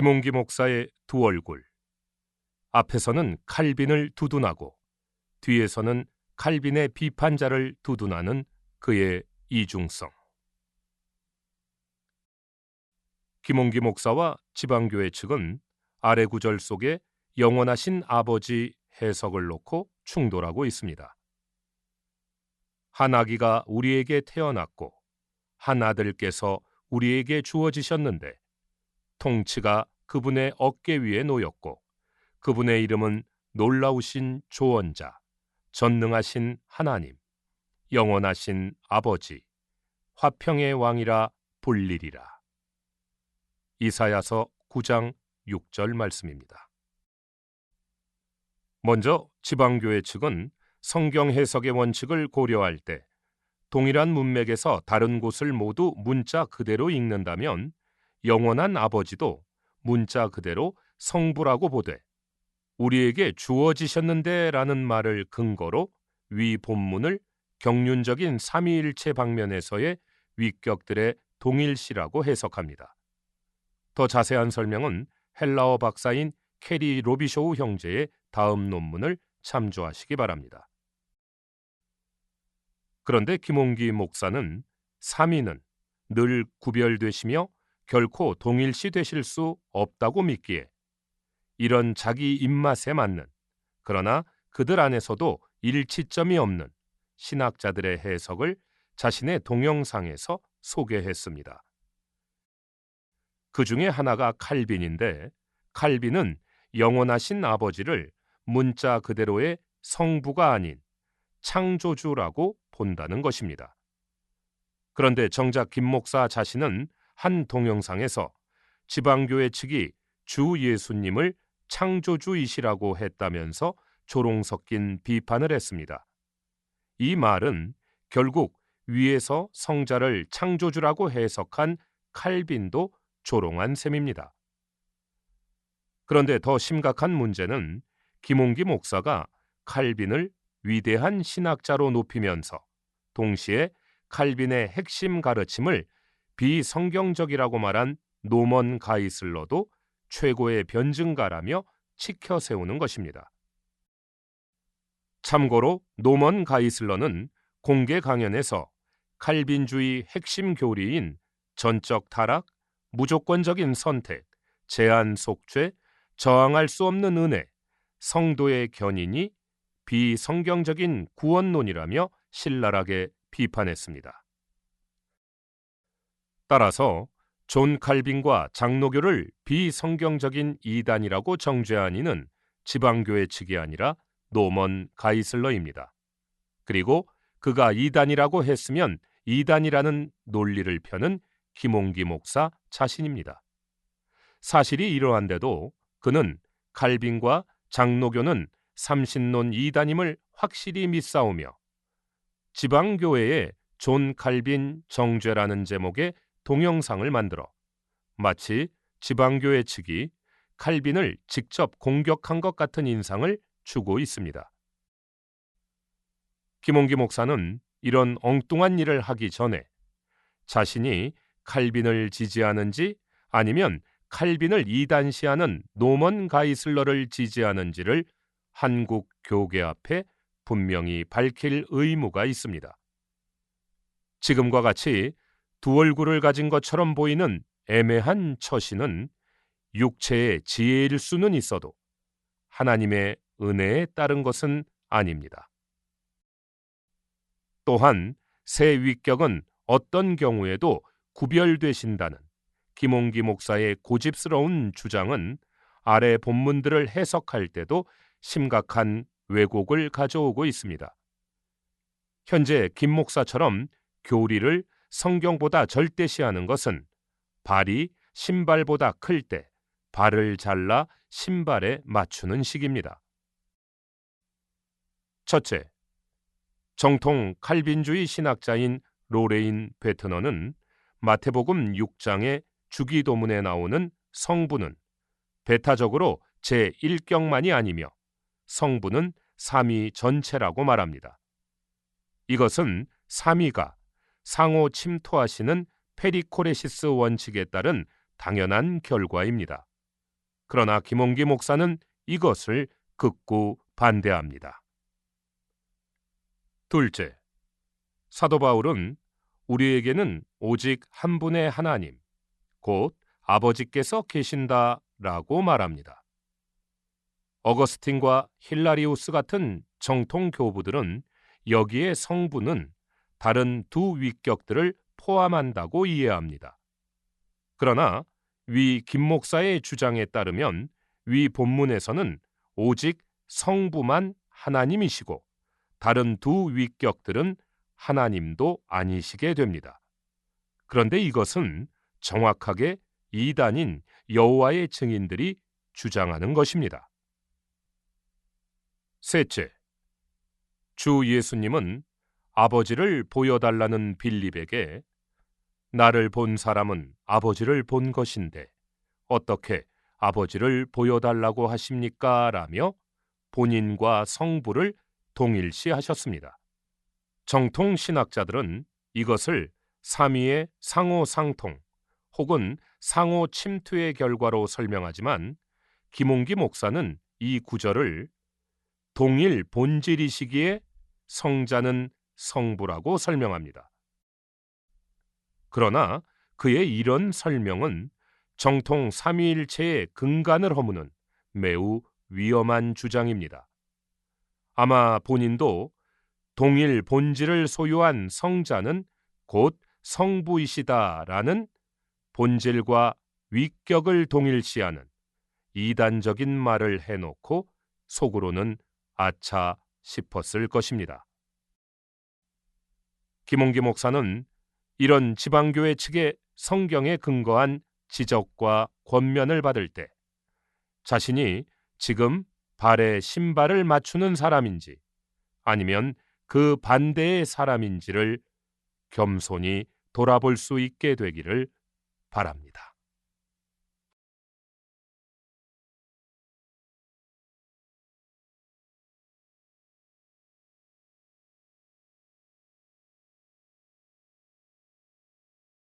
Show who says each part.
Speaker 1: 김홍기 목사의 두 얼굴. 앞에서는 칼빈을 두둔하고 뒤에서는 칼빈의 비판자를 두둔하는 그의 이중성. 김홍기 목사와 지방교회 측은 아래 구절 속에 영원하신 아버지 해석을 놓고 충돌하고 있습니다. 한 아기가 우리에게 태어났고 한 아들께서 우리에게 주어지셨는데 통치가 그분의 어깨 위에 놓였고 그분의 이름은 놀라우신 조언자, 전능하신 하나님, 영원하신 아버지, 화평의 왕이라 불리리라. 이사야서 9장 6절 말씀입니다. 먼저 지방교회 측은 성경 해석의 원칙을 고려할 때 동일한 문맥에서 다른 곳을 모두 문자 그대로 읽는다면 영원한 아버지도 문자 그대로 성부라고 보되 우리에게 주어지셨는데라는 말을 근거로 위 본문을 경륜적인 삼위일체 방면에서의 위격들의 동일시라고 해석합니다. 더 자세한 설명은 헬라어 박사인 캐리 로비쇼우 형제의 다음 논문을 참조하시기 바랍니다. 그런데 김홍기 목사는 삼위는 늘 구별되시며 결코 동일시 되실 수 없다고 믿기에 이런 자기 입맛에 맞는 그러나 그들 안에서도 일치점이 없는 신학자들의 해석을 자신의 동영상에서 소개했습니다. 그 중에 하나가 칼빈인데 칼빈은 영원하신 아버지를 문자 그대로의 성부가 아닌 창조주라고 본다는 것입니다. 그런데 정작 김 목사 자신은 한 동영상에서 지방교회 측이 주 예수님을 창조주이시라고 했다면서 조롱 섞인 비판을 했습니다. 이 말은 결국 위에서 성자를 창조주라고 해석한 칼빈도 조롱한 셈입니다. 그런데 더 심각한 문제는 김홍기 목사가 칼빈을 위대한 신학자로 높이면서 동시에 칼빈의 핵심 가르침을 비성경적이라고 말한 노먼 가이슬러도 최고의 변증가라며 치켜 세우는 것입니다. 참고로 노먼 가이슬러는 공개 강연에서 칼빈주의 핵심 교리인 전적 타락, 무조건적인 선택, 제한 속죄, 저항할 수 없는 은혜, 성도의 견인이 비성경적인 구원론이라며 신랄하게 비판했습니다. 따라서 존 칼빈과 장로교를 비성경적인 이단이라고 정죄한 이는 지방교회 측이 아니라 노먼 가이슬러입니다. 그리고 그가 이단이라고 했으면 이단이라는 논리를 펴는 김홍기 목사 자신입니다. 사실이 이러한데도 그는 칼빈과 장로교는 삼신론 이단임을 확실히 믿사오며 지방교회에 존 칼빈 정죄라는 제목의 동영상을 만들어 마치 지방교회 측이 칼빈을 직접 공격한 것 같은 인상을 주고 있습니다. 김홍기 목사는 이런 엉뚱한 일을 하기 전에 자신이 칼빈을 지지하는지 아니면 칼빈을 이단시하는 노먼 가이슬러를 지지하는지를 한국 교계 앞에 분명히 밝힐 의무가 있습니다. 지금과 같이 두 얼굴을 가진 것처럼 보이는 애매한 처신은 육체의 지혜일 수는 있어도 하나님의 은혜에 따른 것은 아닙니다. 또한 새 위격은 어떤 경우에도 구별되신다는 김홍기 목사의 고집스러운 주장은 아래 본문들을 해석할 때도 심각한 왜곡을 가져오고 있습니다. 현재 김 목사처럼 교리를 성경보다 절대시하는 것은 발이 신발보다 클 때 발을 잘라 신발에 맞추는 식입니다. 첫째, 정통 칼빈주의 신학자인 로레인 베트너는 마태복음 6장의 주기도문에 나오는 성부는 배타적으로 제1경만이 아니며 성부는 삼위 전체라고 말합니다. 이것은 삼위가 상호 침투하시는 페리코레시스 원칙에 따른 당연한 결과입니다. 그러나 김홍기 목사는 이것을 극구 반대합니다. 둘째, 사도 바울은 우리에게는 오직 한 분의 하나님, 곧 아버지께서 계신다 라고 말합니다. 어거스틴과 힐라리우스 같은 정통 교부들은 여기에 성부는 다른 두 위격들을 포함한다고 이해합니다. 그러나 위 김 목사의 주장에 따르면 위 본문에서는 오직 성부만 하나님이시고 다른 두 위격들은 하나님도 아니시게 됩니다. 그런데 이것은 정확하게 이단인 여호와의 증인들이 주장하는 것입니다. 셋째, 주 예수님은 아버지를 보여달라는 빌립에게 나를 본 사람은 아버지를 본 것인데 어떻게 아버지를 보여달라고 하십니까? 라며 본인과 성부를 동일시하셨습니다. 정통 신학자들은 이것을 삼위의 상호 상통 혹은 상호 침투의 결과로 설명하지만 김홍기 목사는 이 구절을 동일 본질이시기에 성자는 성부라고 설명합니다. 그러나 그의 이런 설명은 정통 삼위일체의 근간을 허무는 매우 위험한 주장입니다. 아마 본인도 동일 본질을 소유한 성자는 곧 성부이시다라는 본질과 위격을 동일시하는 이단적인 말을 해놓고 속으로는 아차 싶었을 것입니다. 김홍기 목사는 이런 지방교회 측의 성경에 근거한 지적과 권면을 받을 때 자신이 지금 발에 신발을 맞추는 사람인지 아니면 그 반대의 사람인지를 겸손히 돌아볼 수 있게 되기를 바랍니다.